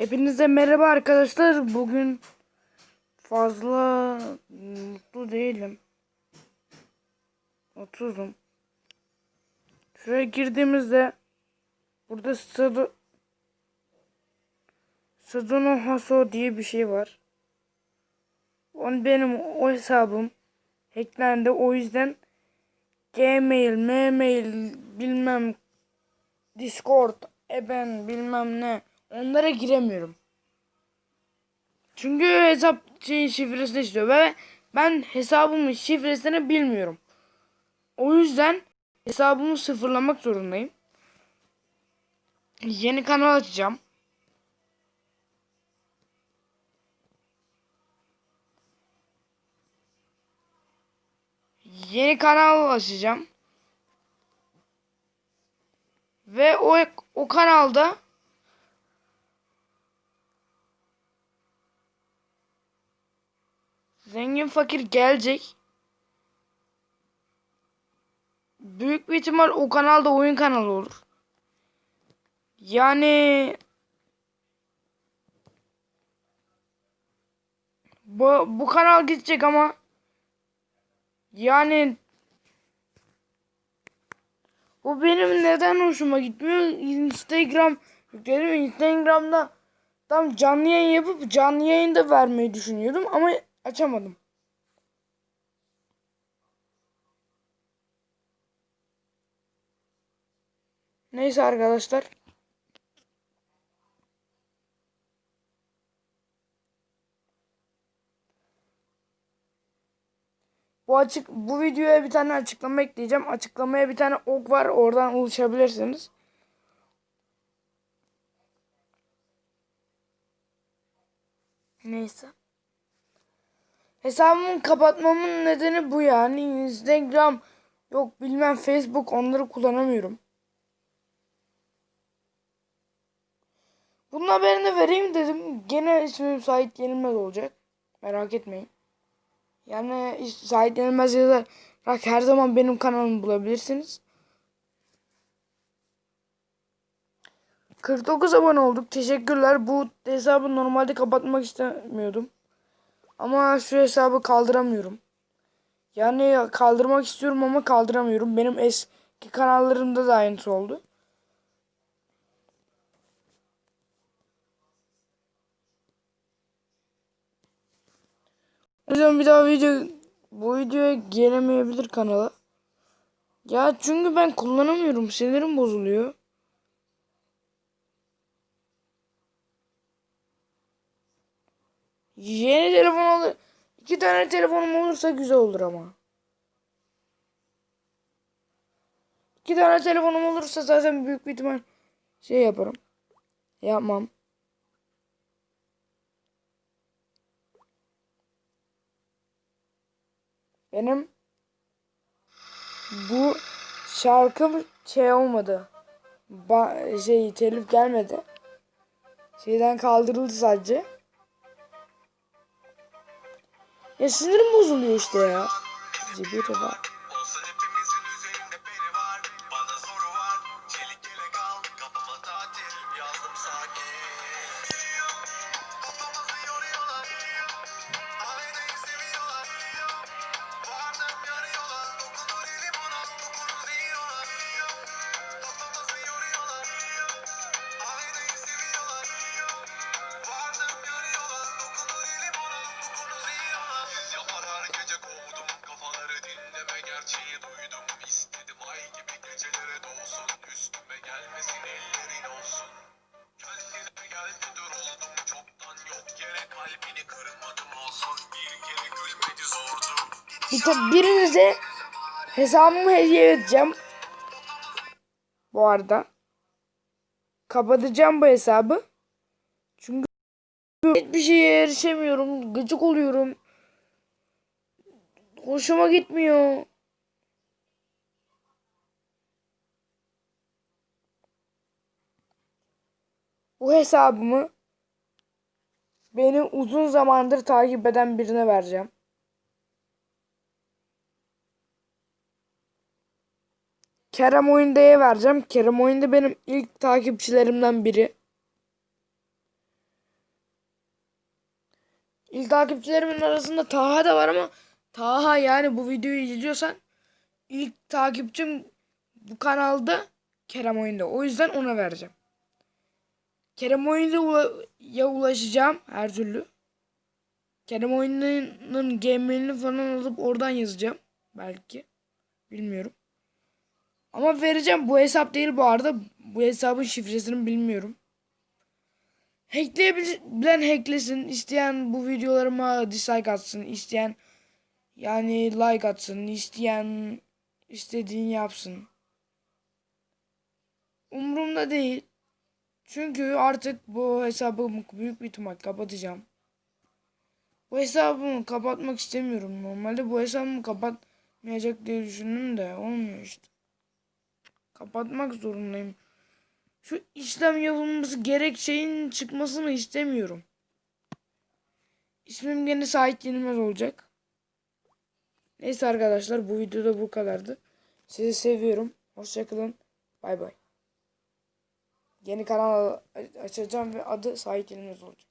Hepinize merhaba arkadaşlar. Bugün fazla mutlu değilim. Mutsuzum. Şuraya girdiğimizde burada Sado Sadono Haso diye bir şey var. On benim o hesabım hacklendi. O yüzden Gmail, Mmail bilmem Discord, eben bilmem ne onlara giremiyorum. Çünkü hesap şey, şifresini istiyor ve ben hesabımın şifresini bilmiyorum. O yüzden hesabımı sıfırlamak zorundayım. Yeni kanal açacağım. Yeni kanal açacağım. Ve o o kanalda Zengin fakir gelecek. Büyük bir ihtimal o kanalda oyun kanalı olur. Yani bu, bu kanal gidecek ama yani bu benim neden hoşuma gitmiyor? Instagram yükledim. Instagram'da tam canlı yayın yapıp canlı yayında vermeyi düşünüyordum ama açamadım. Neyse arkadaşlar. Bu açık bu videoya bir tane açıklama ekleyeceğim. Açıklamaya bir tane ok var. Oradan ulaşabilirsiniz. Neyse. Hesabımı kapatmamın nedeni bu yani. Instagram yok bilmem Facebook onları kullanamıyorum. Bunun haberini vereyim dedim. Gene ismim Sait Yenilmez olacak. Merak etmeyin. Yani Sait Yenilmez yazarak her zaman benim kanalımı bulabilirsiniz. 49 abone olduk. Teşekkürler. Bu hesabı normalde kapatmak istemiyordum. Ama şu hesabı kaldıramıyorum. Yani kaldırmak istiyorum ama kaldıramıyorum. Benim eski kanallarımda da aynısı oldu. O bir daha video bu videoya gelemeyebilir kanala. Ya çünkü ben kullanamıyorum. Sinirim bozuluyor. Yeni telefon olur. İki tane telefonum olursa güzel olur ama. İki tane telefonum olursa zaten büyük bir ihtimal şey yaparım. Yapmam. Benim bu şarkım şey olmadı. Ba şey telif gelmedi. Şeyden kaldırıldı sadece. Ya sinirim bozuluyor işte ya. Cibiri var. Gerçeği duydum İstedim ay gibi gecelere doğsun Üstüme gelmesin ellerin olsun Kendine geldi dur oldum Çoktan yok yere kalbini kırmadım olsun Bir kere gülmedi zordu Bir ta- birinize hesabımı hediye edeceğim. Bu arada. Kapatacağım bu hesabı. Çünkü hiçbir şeye erişemiyorum. Gıcık oluyorum. Hoşuma gitmiyor. Bu hesabımı beni uzun zamandır takip eden birine vereceğim. Kerem Oyunda'ya vereceğim. Kerem Oyunda benim ilk takipçilerimden biri. İlk takipçilerimin arasında Taha da var ama Taha yani bu videoyu izliyorsan ilk takipçim bu kanalda Kerem Oyunda. O yüzden ona vereceğim. Kerem Oyunda ula- ya ulaşacağım her türlü. Kerem Oyun'un gmailini falan alıp oradan yazacağım. Belki. Bilmiyorum. Ama vereceğim. Bu hesap değil bu arada. Bu hesabın şifresini bilmiyorum. Hackleyebilen hacklesin. İsteyen bu videolarıma dislike atsın. İsteyen yani like atsın. İsteyen istediğini yapsın. Umurumda değil. Çünkü artık bu hesabımı büyük bir ihtimal kapatacağım. Bu hesabımı kapatmak istemiyorum. Normalde bu hesabımı kapatmayacak diye düşündüm de olmuyor işte. Kapatmak zorundayım. Şu işlem yapılması gerek şeyin çıkmasını istemiyorum. İsmim gene Sait Yenilmez olacak. Neyse arkadaşlar bu videoda bu kadardı. Sizi seviyorum. Hoşçakalın. Bay bay. Yeni kanal açacağım ve adı Sait Yenilmez olacak.